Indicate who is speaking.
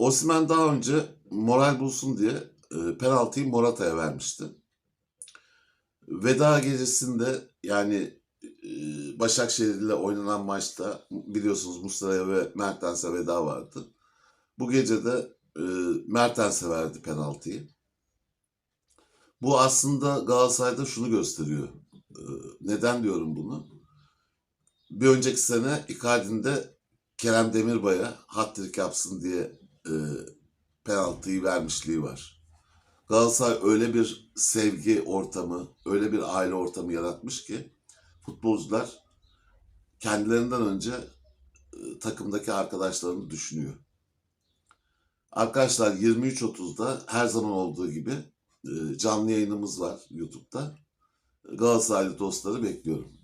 Speaker 1: Osimhen daha önce moral bulsun diye e, penaltıyı Morata'ya vermişti. Veda gecesinde yani e, Başakşehir ile oynanan maçta biliyorsunuz Muslera'ya ve Mertens'e veda vardı. Bu gece de e, Mertens'e verdi penaltıyı. Bu aslında Galatasaray'da şunu gösteriyor. E, neden diyorum bunu? Bir önceki sene Icardi'nin Kerem Demirbay'a hat-trick yapsın diye e, penaltıyı vermişliği var. Galatasaray öyle bir sevgi ortamı, öyle bir aile ortamı yaratmış ki futbolcular kendilerinden önce e, takımdaki arkadaşlarını düşünüyor. Arkadaşlar 23.30'da her zaman olduğu gibi e, canlı yayınımız var YouTube'da. Galatasaraylı dostları bekliyorum.